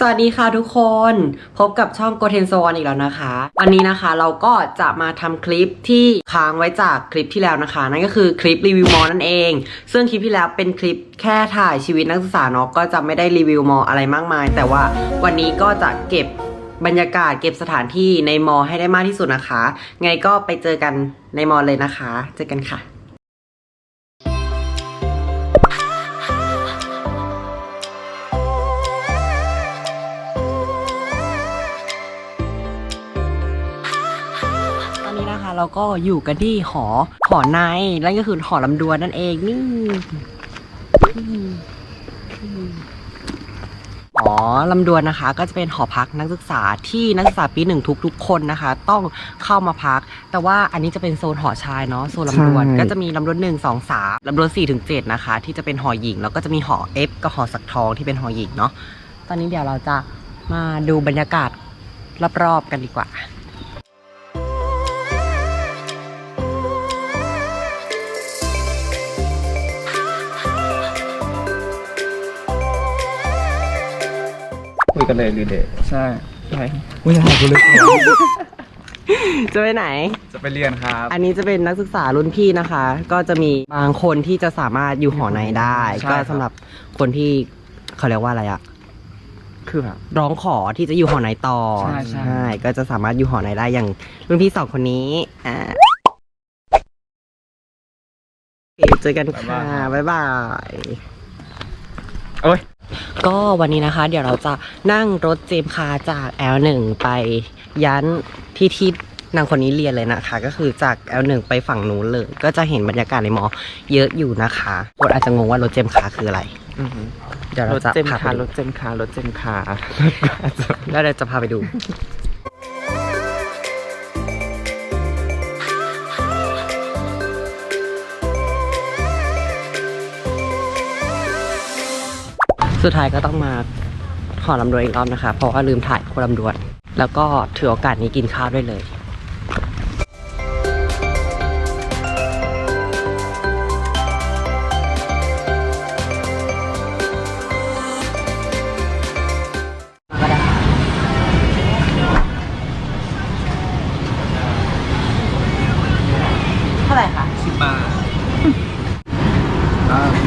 สวัสดีค่ะทุกคน พบกับช่อง g o t e n s o n อีกแล้วนะคะ วันนี้นะคะเราก็จะมาทำคลิปที่ค้างไว้จากคลิปที่แล้วนะคะ นั่นก็คือคลิปรีวิวมอนั่นเอง ซึ่งคลิปที่แล้วเป็นคลิปแค่ถ่ายชีวิตนักศึกษาเนาะก็จะไม่ได้รีวิวมออะไรมากมาย แต่ว่าวันนี้ก็จะเก็บบรรยากาศเก็บสถานที่ในมอให้ได้มากที่สุดนะคะ ไงก็ไปเจอกันในมอเลยนะคะ เจอกันค่ะ เราก็อยู่กันที่หอหอในนั่นก็คือหอลำดวนนั่นเองนี่หอลำดวนนะคะ ก็จะเป็นหอพักนักศึกษาที่นักศึกษาปีหนึ่งทุกๆคนนะคะ ต้องเข้ามาพัก แต่ว่าอันนี้จะเป็นโซนหอชายเนาะโซนลำดวนใช่ ก็จะมีลำดวนหนึ่งสองสามลำดวนสี่ถึงเจ็ดนะคะ ที่จะเป็นหอหญิง แล้วก็จะมีหอเอฟกับหอสักทองที่เป็นหอหญิงเนาะตอนนี้เดี๋ยวเราจะมาดูบรรยากาศรอบๆกันดีกว่า กันเลยรีเดทใช่ใช่อุ้ยถ่ายกูเลยจะไปไหน จะไปเรียนครับ อันนี้จะเป็นนักศึกษารุ่นพี่นะคะ ก็จะมีบางคนที่จะสามารถอยู่หอในได้ ใช่ก็ครับสำหรับคนที่เขาเรียกว่าอะไรอะคือแบบ ร้องขอที่จะอยู่หอในต่อใช่ใช่ ก็จะสามารถอยู่หอในได้อย่างรุ่นพี่สองคนนี้อ่าโอเคเจอกันค่ะบ๊ายบาย โอ้ย ก็วันนี้นะคะ เดี๋ยวเราจะนั่งรถเจมส์คาร์จาก L1 ไปยันที่ที่นางคนนี้เรียนเลยนะคะ ก็คือจาก L1 ไปฝั่งนู้นเลย ก็จะเห็นบรรยากาศในมอ เยอะอยู่นะคะคนอาจจะงงว่ารถเจมส์คาร์คืออะไรเดี๋ยวรเราถจะเจมพาคาไปรดูถเจมคารถเจมคาแล้วเดี๋ยวจะพาไปดู สุดท้ายก็ต้องมาหอลำดวนอีกรอบนะคะ เพราะว่าลืมถ่ายคนลำดวน แล้วก็ถือโอกาสนี้กินข้าวด้วยเลยเท่าไหร่คะสิบบาท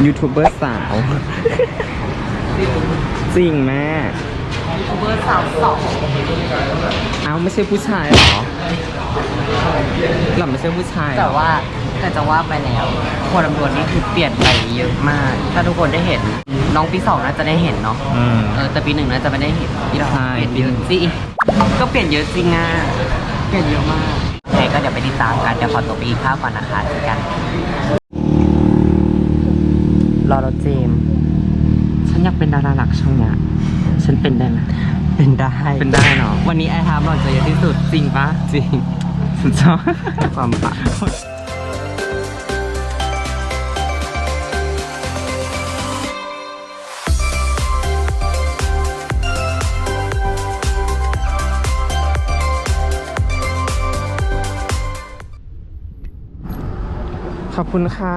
ยูทูบเบอร์สาว จริงแม่ยูทูบเบอร์สาวสองเอ้าไม่ใช่ผู้ชายเหรอหล่อนไม่ใช่ผู้ชายเหรอ แต่ว่าแต่จะว่าไปแล้วคนลำดวนนี่คือเปลี่ยนไปเยอะมาก ถ้าทุกคนได้เห็นน้องปีสองน่าจะได้เห็นเนาะอืมเออแต่ปีหนึ่งน่าจะไม่ได้เห็นพี่ดอกใช่ เปลี่ยนเยอะสิก็เปลี่ยนเยอะจริงอะเปลี่ยนเยอะมากโอเคก็เดี๋ยวไปติดตามกันเดี๋ยวขอตัวไปกินข้าวก่อนนะคะเจอกันรอรถเจมส์ ฉันอยากเป็นดาราหลักช่องเนี้ยฉันเป็นได้ไหมเป็นได้ เป็นได้เนาะวันนี้ไอทามหล่อนจะเยอะที่สุดจริงปะจริง สุดยอดความปังขอบคุณค่ะ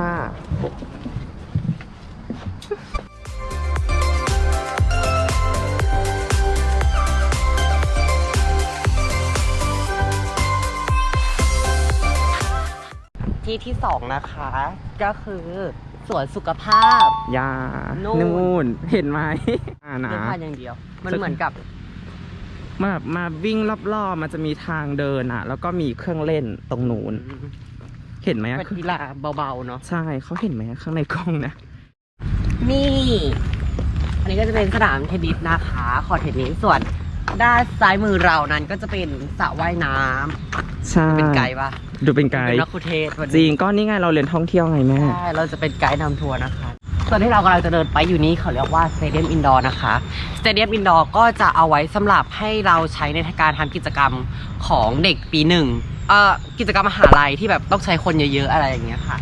ที่ที่สองนะคะ ก็คือสวนสุขภาพ ยานู่น นู่น เห็นไหม อ่านะ เดินผ่านอย่างเดียว มันจะ เหมือนกับ มาแบบมาวิ่งรอบๆ มันจะมีทางเดินอะ แล้วก็มีเครื่องเล่นตรงนู้น เห็นไหมอะเป็นกีฬาเบาๆเนาะ ใช่เขาเห็นไหมข้างในกล้องนะ นี่ อันนี้ก็จะเป็นสนามเทนนิสนะคะ ขอร์ตเทนนิสส่วน ด้านซ้ายมือเรานั้นก็จะเป็นสระว่ายน้ใช่ำเป็นไกด์ปะดูเป็นไกเป็นด์นักคุเทศวันจรินี้งก็นี่ไงเราเรียนท่องเที่ยวไงแม่ ใช่เราจะเป็นไกด์นำทัวร์นะคะส่วนที่เรากำลังจะเดินไปอยู่นี้เขาเรียกว่าสเตเดียมอินดอร์นะคะสเตเดียมอินดอร์ก็จะเอาไว้สำหรับให้เราใช้ในการทำกิจกรรมของเด็กปีหนึ่งเอ่อกิจกรรมมหาลัยที่แบบต้องใช้คนเยอะๆอะไรอย่างเงี้ยค่ะ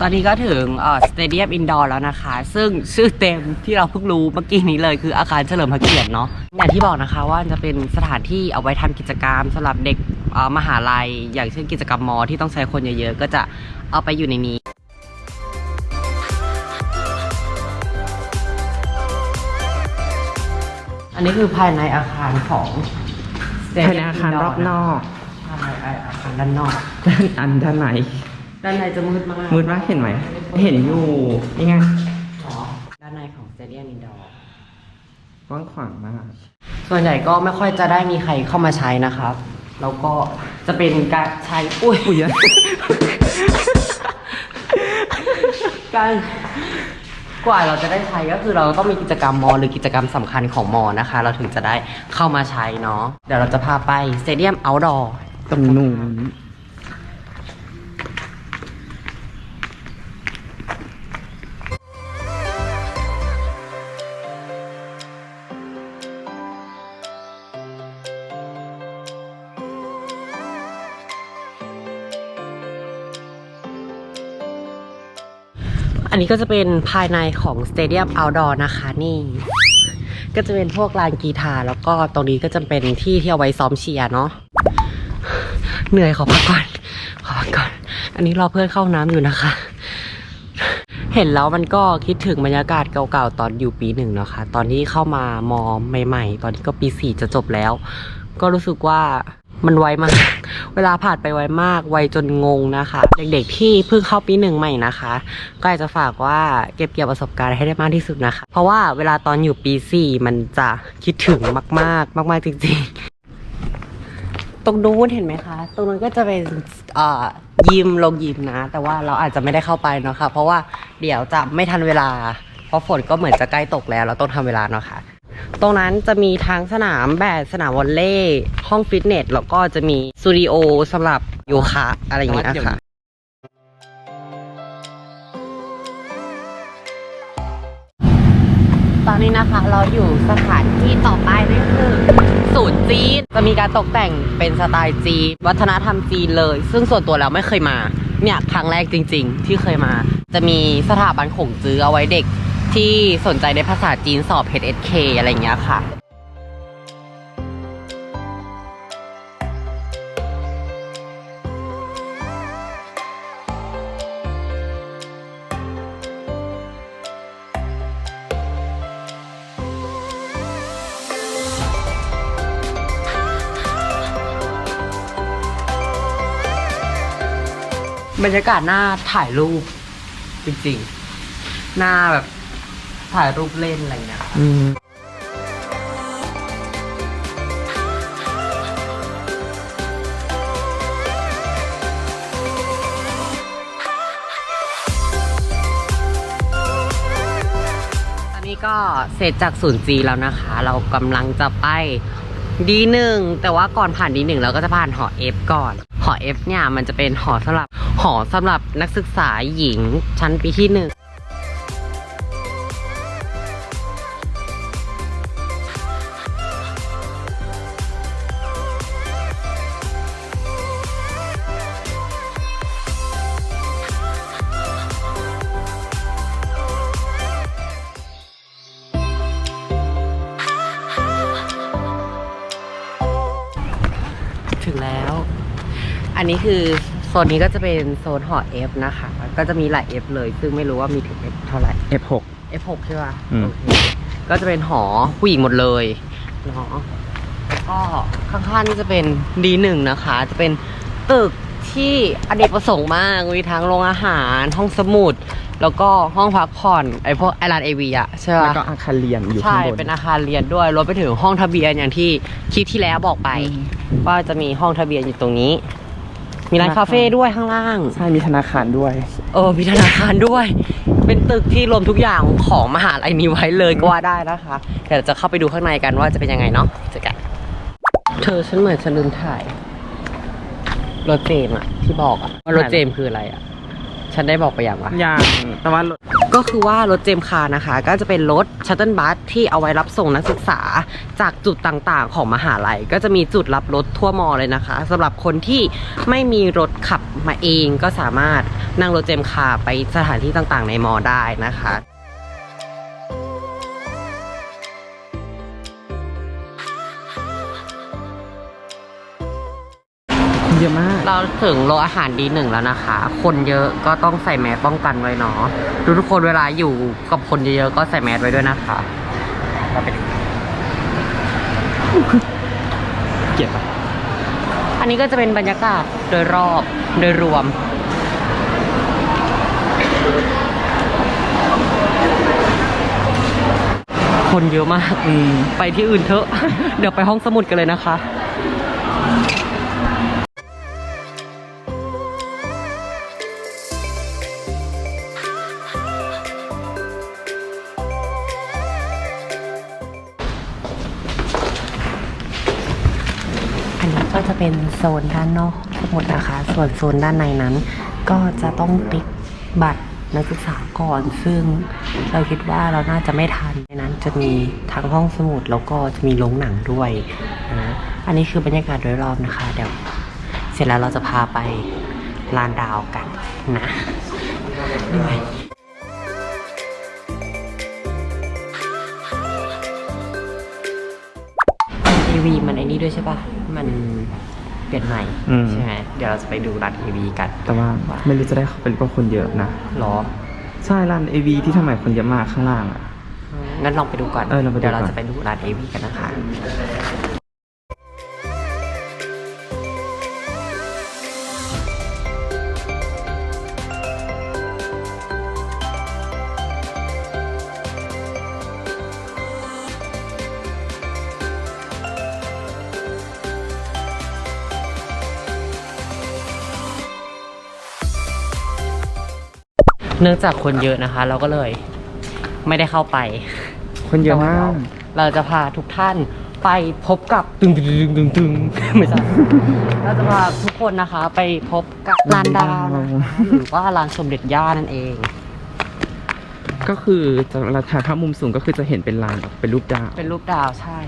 ตอนนี้ก็ถึงสเตเดียมอินดอร์แล้วนะคะ ซึ่งชื่อเต็มที่เราเพิ่งรู้เมื่อกี้นี้เลยคืออาคารเฉลิมพระเกียรติเนาะอย่างที่บอกนะคะว่าจะเป็นสถานที่เอาไว้ทำกิจกรรมสำหรับเด็กมหาลัย อย่างเช่นกิจกรรมมอที่ต้องใช้คนเยอะๆ ก็จะเอาไปอยู่ในนี้อันนี้คือภายในอาคารของภายในอาคารรอบนอกภายในอาคารด้านนอกด้านอันด้านไหน ด้านในจะมืดมากมืดมากเห็นไหม เห็นอยู่นี่ไงอ๋อด้านในของสเตเดียมอินดอร์กว้างขวางมาก ส่วนใหญ่ก็ไม่ค่อยจะได้มีใครเข้ามาใช้นะครับ แล้วก็จะเป็นการใช้อุ้ยอุ้ยการกว่าเราจะได้ใช้ก็คือเราต้องมีกิจกรรมมอหรือกิจกรรมสำคัญของมอนะคะ เราถึงจะได้เข้ามาใช้เนาะเดี๋ยวเราจะพาไปสเตเดียมเอาท์ดอร์ตรงนู้น นี้ก็จะเป็นภายในของสเตเดียมเอาท์ดอร์นะคะนี่ก็จะเป็นพวกลานกีฬาแล้วก็ตรงนี้ก็จะเป็นที่ที่เอาไว้ซ้อมเชียร์เนาะเหนื่อยขอพักก่อนขอพักก่อน อันนี้รอเพื่อนเข้าน้ำอยู่นะคะ เห็นแล้วมันก็คิดถึงบรรยากาศเก่าๆตอนอยู่ปีหนึ่งเนาะคะ ตอนที่เข้ามามอใหม่ ๆ ตอนนี้ก็ปีสี่จะจบแล้ว ก็รู้สึกว่า มันไวมาก เวลาผ่านไปไวมาก ไวจนงงนะคะ เด็กๆที่เพิ่งเข้าปีหนึ่งใหม่นะคะ ก็อยากจะฝากว่าเก็บเกี่ยวประสบการณ์ให้ได้มากที่สุดนะคะ เพราะว่าเวลาตอนอยู่ปีสี่มันจะคิดถึงมาก ๆ มาก ๆ จริง ๆตรงนู้นเห็นไหมคะ ตรงนู้นก็จะเป็นเอ่อยิมลงยิมนะ แต่ว่าเราอาจจะไม่ได้เข้าไปเนาะค่ะ เพราะว่าเดี๋ยวจะไม่ทันเวลา เพราะฝนก็เหมือนจะใกล้ตกแล้ว เราต้องทำเวลาเนาะค่ะ ตรงนั้นจะมีทั้งสนามแบดสนามวอลเลย์ห้องฟิตเนส แล้วก็จะมีสตูดิโอสำหรับโยคะอะไรอย่างเงี้ยค่ะ ตอนนี้นะคะเราอยู่สถานที่ต่อไปนั่นคือศูนย์จีน จะมีการตกแต่งเป็นสไตล์จีน วัฒนธรรมจีนเลย ซึ่งส่วนตัวแล้วไม่เคยมา เนี่ยครั้งแรกจริง ๆ ที่เคยมา จะมีสถาบันขงจื้อเอาไว้เด็ก ที่สนใจในภาษาจีนสอบ HSK อะไรอย่างเงี้ยค่ะบรรยากาศหน้าถ่ายรูปจริงๆ หน้าแบบ ถ่ายรูปเล่นอะไรเงี้ยอืมตอนนี้ก็เสร็จจากศูนย์จีแล้วนะคะ เรากำลังจะไปดีหนึ่งแต่ว่าก่อนผ่านดีหนึ่งเราก็จะผ่านหอเอฟก่อน หอเอฟเนี่ยมันจะเป็นหอสำหรับหอสำหรับนักศึกษาหญิงชั้นปีที่หนึ่ง นนี้คือโซนนี้ก็จะเป็นโซนหอ F นะคะ ก็จะมีหลาย F เลย ซึ่งไม่รู้ว่ามีถึง F เท่าไหร่ F6 F6 ใช่ป่ะอืม โอเคก็จะเป็นหอผู้หญิงหมดเลยเนาะแล้วก็ข้างๆนี่จะเป็น D1 นะคะ จะเป็นตึกที่อเนกประสงค์มากมีทั้งโรงอาหารห้องสมุด แล้วก็ห้องพักผ่อนไอพวกไอรานเอวีอะใช่แล้วป่ะก็อาคารเรียนอยู่ข้าใช่งบนเป็นอาคารเรียนด้วย รวมไปถึงห้องทะเบียนอย่างที่คลิปที่แล้วบอกไป ว่าจะมีห้องทะเบียนอยู่ตรงนี้ มีร้านธนาคารคาเฟ่ด้วยข้างล่าง ใช่มีธนาคารด้วย เออมีธนาคารด้วย เป็นตึกที่รวมทุกอย่างของมหาลัยนี้ไว้เลยก็ว่าได้นะคะ เดี๋ยวจะเข้าไปดูข้างในกันว่าจะเป็นยังไงเนาะเจอกันเธอฉันเหมือนฉันลืมถ่ายรถเจมส์อะที่บอกอะว่ารถเจมส์คืออะไรอะฉันได้บอกไปอย่างวะอย่างแต่ว่ารถ ก็คือว่ารถเจมคานะคะ ก็จะเป็นรถชัตเติลบัสที่เอาไว้รับส่งนักศึกษาจากจุดต่างๆ ของมหาลัย ก็จะมีจุดรับรถทั่วมอเลยนะคะสำหรับคนที่ไม่มีรถขับมาเองก็สามารถนั่งรถเจมคาไปสถานที่ต่างๆ ในมอได้นะคะ เยอะมาก เราถึงโรงอาหารดีหนึ่งแล้วนะคะ คนเยอะก็ต้องใส่แมสป้องกันไว้เนาะทุกทุกๆคนเวลาอยู่กับคนเยอะๆก็ใส่แมสไว้ด้วยนะคะเราไปดูเกลียดปะอันนี้ก็จะเป็นบรรยากาศโดยรอบโดยรวมคนเยอะมากอืมไปที่อื่นเถอะ เดี๋ยวไปห้องสมุดกันเลยนะคะ จะเป็นโซนด้านนอกสมุดนะคะ ส่วนโซนด้านในนั้น ก็จะต้องติ๊กบัตรนักศึกษาก่อน ซึ่งเราคิดว่าเราน่าจะไม่ทันในนั้นจะมีทั้งห้องสมุดแล้วก็จะมีโรงหนังด้วยนะอันนี้คือบรรยากาศโดยรอบนะคะ เดี๋ยว เสร็จแล้วเราจะพาไปลานดาวกันนะเหนื่อยทีวีมันไอ้นี่ด้วยใช่ปะ เปลี่ยนใหม่อืม ใช่ไหมเดี๋ยวเราจะไปดูร้านทีวีกันแต่ว่าไม่รู้จะได้เข้าไปหรือเปล่าคนเยอะนะ หรอใช่ร้าน AV ที่ทำไมคนเยอะมากข้างล่างอะ งั้นลองไปดูก่อนเออลองไปดูเดี๋ยวเราก่อนจะไปดูร้านเอวีกันนะคะ นื่องจากคนเยอะนะคะ เราก็เลยไม่ได้เข้าไป คนเยอะมาก เราจะพาทุกท่านไปพบกับตึงตึงตึงตึงไม่ใช่เราจะพาทุกคนนะคะ ไปพบกับลานดาวนะคะหรือว่าลานสมเด็จย่านั่นเอง ก็คือจะเราถ่ายภาพมุมสูงก็คือจะเห็นเป็นลานแบบเป็นรูปดาว เป็นรูปดาวใช่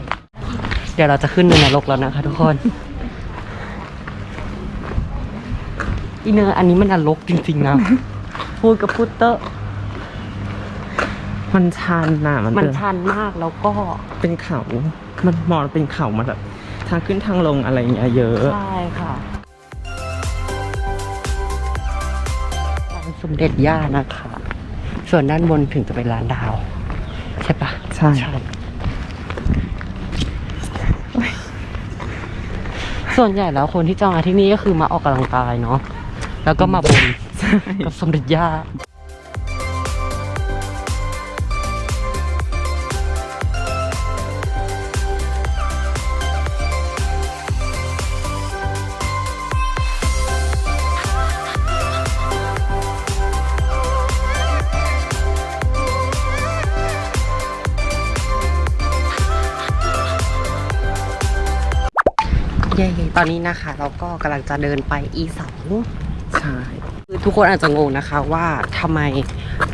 เดี๋ยวเราจะขึ้นในนรกแล้วนะคะทุกคนอีเนอร์อันนี้มันนรกจริงๆนะ พูดกับพูดเตอร์มันชันน่ะมันมันเป็นชันมากแล้วก็เป็นเขา มันมองเป็นเขามาแบบทางขึ้นทางลงอะไรอย่างเงี้ยเยอะใช่ค่ะลานสมเด็จย่านะคะ ส่วนด้านบนถึงจะเป็นลานดาว ใช่ปะใช่ส่วนใหญ่แล้วคนที่จองมาที่นี่ก็คือมาออกกำลังกายเนาะแล้วก็มาบน กับสมเด็จย่าเย้ตอนนี้นะคะ เราก็กำลังจะเดินไป E สองใช่คือ ทุกคนอาจจะงงนะคะว่าทำไม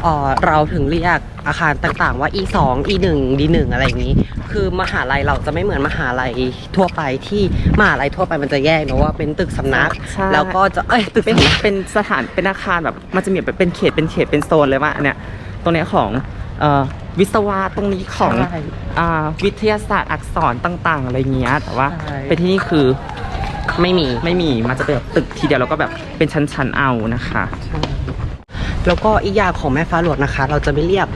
เอ่อเราถึงเรียกอาคารต่างๆ ว่า E 2 E 1 D 1 อะไรอย่างนี้ คือมหาลัยเราจะไม่เหมือนมหาลัยทั่วไปที่มหาลัยทั่วไปมันจะแยกเนอะว่าเป็นตึกสำนักใช่แล้วก็จะเอ้ยตึกเป็นสำนักเป็นสถานเป็นอาคารแบบมันจะมีแบบเป็นเขตเป็นเขตเป็นโซนเลยว่าอันเนี้ยตรงเนี้ยของเอ่อวิศวะตรงนี้ของใช่อ่าวิทยาศาสตร์อักษรต่าง ๆ อะไรเงี้ยแต่ว่าใช่ไปที่นี่คือ ไม่มีไม่มีมันจะเป็นแบบตึกทีเดียวแล้วก็แบบเป็นชั้นๆเอานะคะ แล้วก็อีกอย่างของแม่ฟ้าหลวงนะคะ เราจะไม่เรียก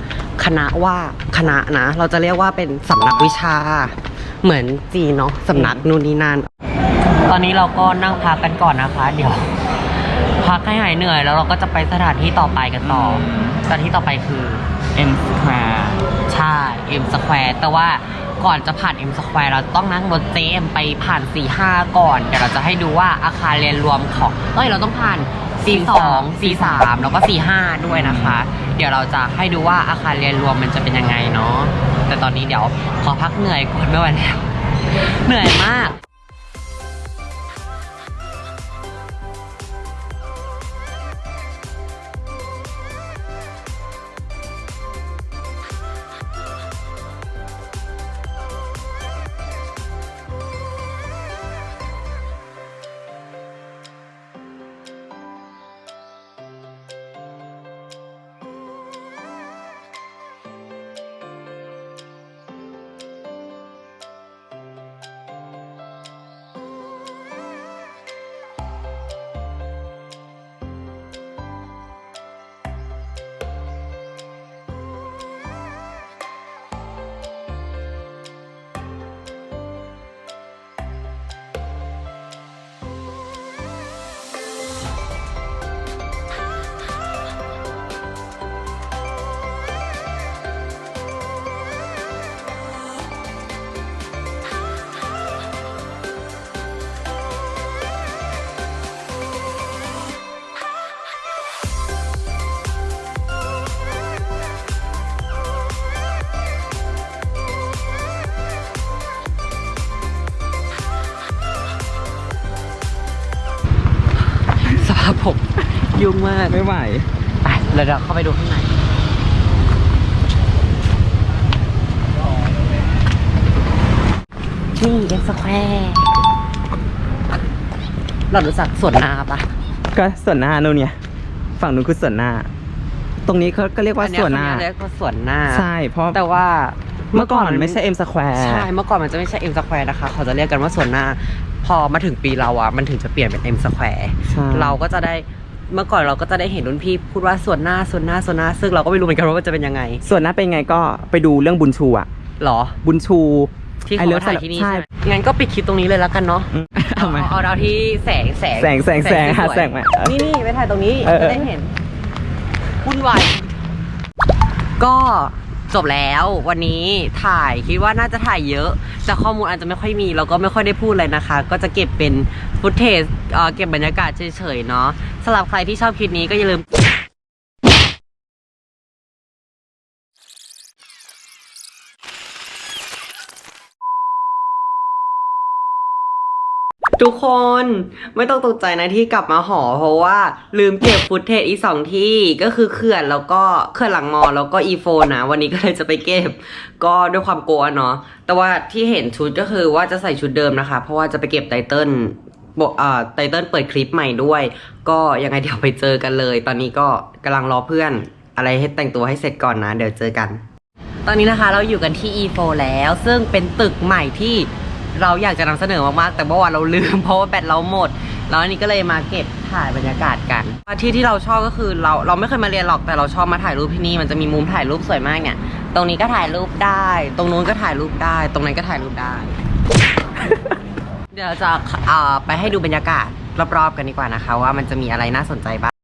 คณะว่าคณะนะ เราจะเรียกว่าเป็นสำนักวิชา เหมือนจีนเนาะสำนักนู่นนี่นั่นตอนนี้เราก็นั่งพักกันก่อนนะคะ เดี๋ยว พักให้หายเหนื่อยแล้วเราก็จะไปสถานที่ต่อไปกันต่อสถานที่ต่อไปคือ M Square ใช่ M Square แต่ว่า ก่อนจะผ่าน M Square เราต้องนั่งรถเจมไปผ่าน 4 5 ก่อน เดี๋ยวเราจะให้ดูว่าอาคารเรียนรวมของเอ้ยเราต้องผ่าน C2 C3 แล้วก็ C5 ด้วยนะคะ เดี๋ยวเราจะให้ดูว่าอาคารเรียนรวมมันจะเป็นยังไงเนาะแต่ตอนนี้เดี๋ยวขอพักเหนื่อยก่อนไม่ไหวแล้วเหนื่อยมาก ยุ่งมาก ไม่ไหว ไปเราเดี๋ยวเข้าไปดูข้างในนี่เอ็มสแควร์เรารู้จักสวนนาปะก็ส่วนหน้านู่นเนี่ย ฝั่งนู้นคือส่วนหน้า ตรงนี้เขาก็เรียกว่าอันเนี้ยส่วนหน้า เขเรียกว่าสวนหน้าใช่ เพราะแต่ว่า เมื่อก่อนมันไม่ใช่เอ็มสแควร์ ใช่ เมื่อก่อนมันจะไม่ใช่ M Square นะคะ เขาจะเรียกกันว่าสวนหน้า พอมาถึงปีเราอะมันถึงจะเปลี่ยนเป็น M Square ใช่เราก็จะได้เมื่อก่อนเราก็จะได้เห็นรุ่นพี่พูดว่าสวนหน้าสวนหน้าสวนหน้าซึ่งเราก็ไม่รู้เหมือนกันว่ามันจะเป็นยังไง ส่วนหน้าเป็นไงก็ไปดูเรื่องบุญชูอะหรอ บุญชูที่ไอ้เขาเลิฟมาถ่ายที่นี่ใช่ใช่ไหมงั้นก็ปิดคลิปตรงนี้เลยแล้วกันเนาะอืมเอาไหมเอาเอาที่แสงแสงแสงแสงแสงหาสวยๆแสงมานี่นี่ไปถ่ายตรงนี้เออเอจะอได้เห็นวุ่นวายก็ จบแล้ววันนี้ถ่ายคิดว่าน่าจะถ่ายเยอะ แต่ข้อมูลอาจจะไม่ค่อยมีแล้วก็ไม่ค่อยได้พูดเลยนะคะ ก็จะเก็บเป็นฟุตเทจเก็บบรรยากาศเฉยๆเนาะสำหรับใครที่ชอบคลิปนี้ก็อย่าลืม ทุกคนไม่ต้องตกใจนะที่กลับมาหอ เพราะว่าลืมเก็บฟุตเทจอีสองที่ก็คือเขื่อนแล้วก็เขื่อนหลังมอแล้วก็อีโฟนนะ วันนี้ก็เลยจะไปเก็บ ก็ด้วยความกลัวเนาะแต่ว่าที่เห็นชุดก็คือว่าจะใส่ชุดเดิมนะคะ เพราะว่าจะไปเก็บไตเติ้ลบอกอ่าไตเติ้ลเปิดคลิปใหม่ด้วย ก็ยังไงเดี๋ยวไปเจอกันเลย ตอนนี้ก็กำลังรอเพื่อน อะไรให้แต่งตัวให้เสร็จก่อนนะ เดี๋ยวเจอกัน ตอนนี้นะคะเราอยู่กันที่ E4 แล้ว ซึ่งเป็นตึกใหม่ที่ เราอยากจะนำเสนอมากๆ แต่เมื่อวานเราลืมเพราะว่าแบตเราหมด แล้วอันนี้ก็เลยมาเก็บถ่ายบรรยากาศกัน ที่ที่เราชอบก็คือเราเราไม่เคยมาเรียนหรอกแต่เราชอบมาถ่ายรูปที่นี่มันจะมีมุมถ่ายรูปสวยมากเนี่ย ตรงนี้ก็ถ่ายรูปได้ ตรงนู้นก็ถ่ายรูปได้ ตรงนั้นก็ถ่ายรูปได้ เดี๋ยวเราจะไปให้ดูบรรยากาศรอบๆกันดีกว่านะคะ ว่ามันจะมีอะไรน่าสนใจบ้าง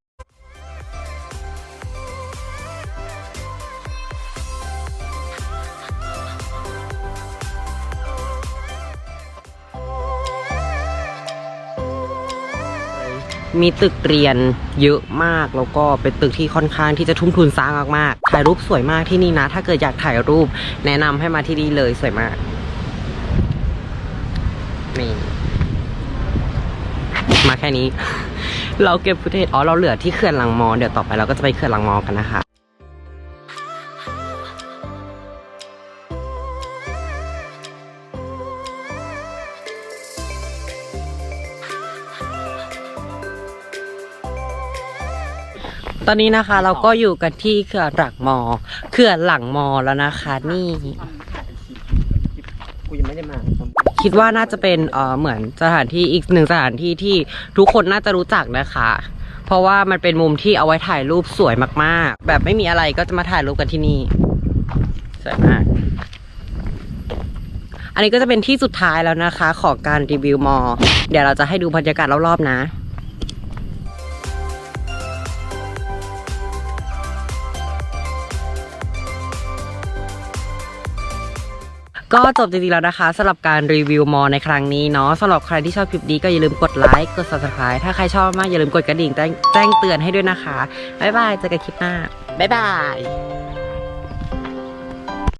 มีตึกเรียนเยอะมากแล้วก็เป็นตึกที่ค่อนข้างที่จะทุ่มทุนสร้างมากๆถ่ายรูปสวยมากที่นี่นะ ถ้าเกิดอยากถ่ายรูปแนะนำให้มาที่นี่เลยสวยมากนี่มาแค่นี้ เราเก็บฟุตเทจอ๋อเราเหลือที่เขื่อนหลังมอ เดี๋ยวต่อไปเราก็จะไปเขื่อนหลังมอกันนะคะ ตอนนี้นะคะเราก็อยู่กันที่เขื่อนหลังมอเขื่อนหลังมอแล้วนะคะ นี่ กูยังไม่ได้มาคิดว่าน่าจะเป็นเออเหมือนสถานที่อีกหนึ่งสถานที่ที่ทุกคนน่าจะรู้จักนะคะ เพราะว่ามันเป็นมุมที่เอาไว้ถ่ายรูปสวยมากๆ แบบไม่มีอะไรก็จะมาถ่ายรูปกันที่นี่สวยมาก อันนี้ก็จะเป็นที่สุดท้ายแล้วนะคะ ของการรีวิวมอ เดี๋ยวเราจะให้ดูบรรยากาศรอบๆนะ ก็จบจริงๆแล้วนะคะสำหรับการรีวิวมอในครั้งนี้เนาะสำหรับใครที่ชอบคลิปนี้ก็อย่าลืมกดไลค์กด subscribe ถ้าใครชอบมากอย่าลืมกดกระดิ่งแจ้งแจ้งเตือนให้ด้วยนะคะบ๊ายบายเจอกันคลิปหน้าบ๊ายบาย